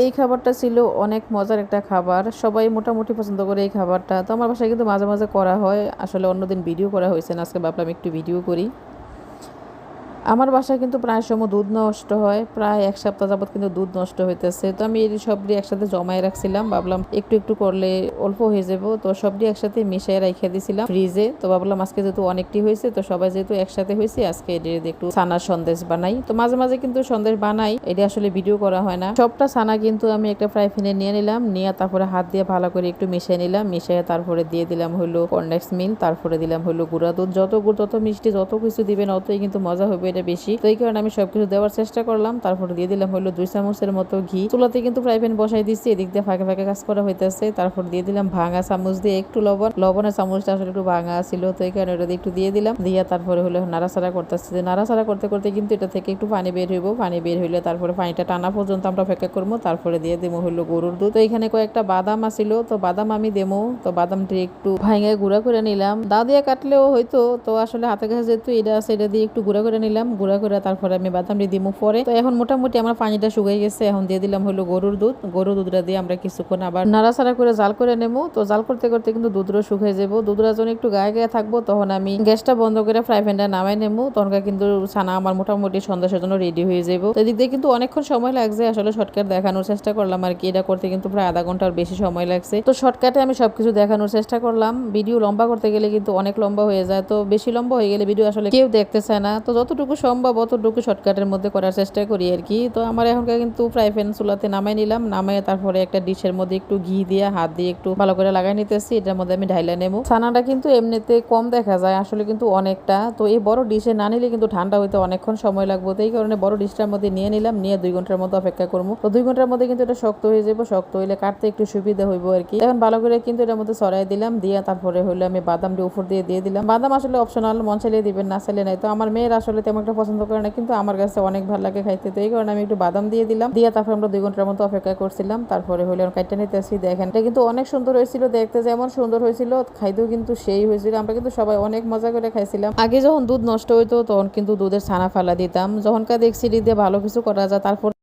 এই খাবারটা ছিল অনেক মজার একটা খাবার। সবাই মোটামুটি পছন্দ করে এই খাবারটা। তো আমার বাসায় কিন্তু মাঝে মাঝে করা হয়। আসলে অন্যদিন ভিডিও করা হয়েছে না, আজকে ভাবলাম একটু ভিডিও করি। আমার বাসায় কিন্তু প্রায় সময় দুধ নষ্ট হয়, প্রায় এক সপ্তাহ যাবত কিন্তু দুধ নষ্ট হইতেছে। তো আমি এই সবটি একসাথে জমায় রাখছিলাম, ভাবলাম একটু একটু করলে অল্প হয়ে যাব। তো সবটি একসাথে মিশিয়ে রেখে দিয়েছিলাম ফ্রিজে। তো ভাবলাম আজকে যেহেতু অনেকটি হয়েছে, তো সবাই যেহেতু একসাথে হয়েছে, আজকে এটি একটু ছানার সন্দেশ বানাই। তো মাঝে মাঝে কিন্তু সন্দেশ বানাই, এটি আসলে ভিডিও করা হয় না। সবটা ছানা কিন্তু আমি একটা ফ্রাই প্যানে নিয়ে নিলাম, নিয়ে তারপরে হাত দিয়ে ভালো করে একটু মিশিয়ে নিলাম, মিশিয়ে তারপরে দিয়ে দিলাম হলো কর্নেক্স মিল তারপরে দিলাম হলো গুঁড়া দুধ। যত গুড় তত মিষ্টি, যত কিছু দিবেন, অতই কিন্তু মজা হবে। এটা বেশি। তো এই কারণে আমি সবকিছু দেওয়ার চেষ্টা করলাম। তারপরে দিয়ে দিলাম হলো দুই চামচের মতো ঘি। চুলাতে কিন্তু ফ্রাই প্যান বসাই দিচ্ছি। এদিক দিয়ে ফাঁকে ফাঁকে কাজ করা হইতেছে। তারপর দিয়ে দিলাম ভাঙা চামচ দিয়ে একটু লবণ। লবণের চামচটা আসলে একটু ভাঙা ছিল। তো এই কারণে ওটা দিয়ে একটু দিয়ে দিলাম। দিয়ে তারপরে হলো নাড়াচাড়া করতেছে। যে নাড়াচাড়া করতে করতে কিন্তু এটা থেকে একটু পানি বের হইব। পানি বের হইলে তারপরে পানিটা টানা পর্যন্ত আমরা অপেক্ষা করব। তারপরে দিয়ে দেবো হলো গরুর দুধ। তো এখানে কয়েকটা বাদাম আসিল তো বাদাম আমি দেবো। তো বাদামটি একটু ভাঙে গুঁড়া করে নিলাম। দা দিয়ে কাটলেও হয়তো, তো আসলে হাতে কাছে যেহেতু এটা আছে, এটা দিয়ে একটু গুঁড়া করে নিলাম। গুঁড়া করে তারপরে আমি বাদামটি দিমু পরে। তো এখন মোটামুটি আমার পানিটা শুকিয়ে গেছে, এখন দিয়ে দিলাম হলো গরুর দুধ। গরুর দুধটা দিয়ে আমরা কিছুক্ষণ আবার নাড়াচাড়া করে জাল করে নেব তো জাল করতে করতে কিন্তু দুধটা শুকিয়ে যাব। দুধটা যখন একটু গায়ে গায়ে থাকব, তখন আমি গ্যাসটা বন্ধ করে ফ্রাই প্যানটা নামাই নেব তখন কিন্তু ছানা আমার মোটামুটি সন্ধ্যার জন্য রেডি হয়ে যাব। তো এদিক দিয়ে কিন্তু অনেকক্ষণ সময় লাগছে, আসলে শর্টকাট দেখানোর চেষ্টা করলাম আর কি। এটা করতে কিন্তু প্রায় আধা ঘণ্টার বেশি সময় লাগছে। তো শর্টকাটে আমি সবকিছু দেখানোর চেষ্টা করলাম। ভিডিও লম্বা করতে গেলে কিন্তু অনেক লম্বা হয়ে যায়। তো বেশি লম্বা হয়ে গেলে ভিডিও আসলে কেউ দেখতে চায় না। তো যতটুকু সম্ভব অতটুকু শর্টকাটের মধ্যে করার চেষ্টা করি আর কি। তো আমার এখনকার কিন্তু ফ্রাই প্যান চুলাতে নামাই নিলাম নামাই তারপরে একটা ডিশের মধ্যে একটু ঘি দিয়ে, হাত দিয়ে একটু ভালো করে লাগাই নিতেছি, এটার মধ্যে আমি ঢাইলা নেব। ছানাটা কিন্তু এমনিতে কম দেখা যায়, আসলে কিন্তু অনেকটা। তো এই বড় ডিশে না নিলে কিন্তু ঠান্ডা হইতে অনেকক্ষণ সময় লাগবে। তো এই কারণে বড় ডিশটার মধ্যে নিয়ে নিলাম, নিয়ে দুই ঘণ্টার মতো অপেক্ষা করব। তো দুই ঘণ্টার মধ্যে কিন্তু এটা শক্ত হয়ে যাব, শক্ত হইলে কাটতে একটু সুবিধা হইব আর কি। এখন ভালো করে কিন্তু এটার মধ্যে সরাই দিলাম, দিয়ে তারপরে হইলে আমি বাদামটি উপর দিয়ে দিয়ে দিলাম। বাদাম আসলে অপশনাল মন চালিয়ে দিবেন, না চাইলে নাই। তো আমার মেয়ের আসলে তেমন একটা পছন্দ করে না, কিন্তু আমার কাছে অনেক ভালো লাগে খাইতে। তো এই কারণে আমি একটু বাদাম দিয়ে দিলাম। দিয়ে তারপরে আমরা দুই ঘণ্টার মতো অপেক্ষা করছিলাম। তারপরে হইলে কাইটা নিতে আসি দেখেন। এটা কিন্তু অনেক সুন্দর হয়েছিল, দেখতে যেমন সুন্দর হয়েছিল, খাইতেও কিন্তু সেই হয়েছিল। আমরা কিন্তু সবাই অনেক মজা করে খাইছিলাম। আগে যখন দুধ নষ্ট হইতো, তখন কিন্তু দুধের ছানা ফালা দিতাম। যখনকার দেখছি দিয়ে ভালো কিছু করা যায়, তারপর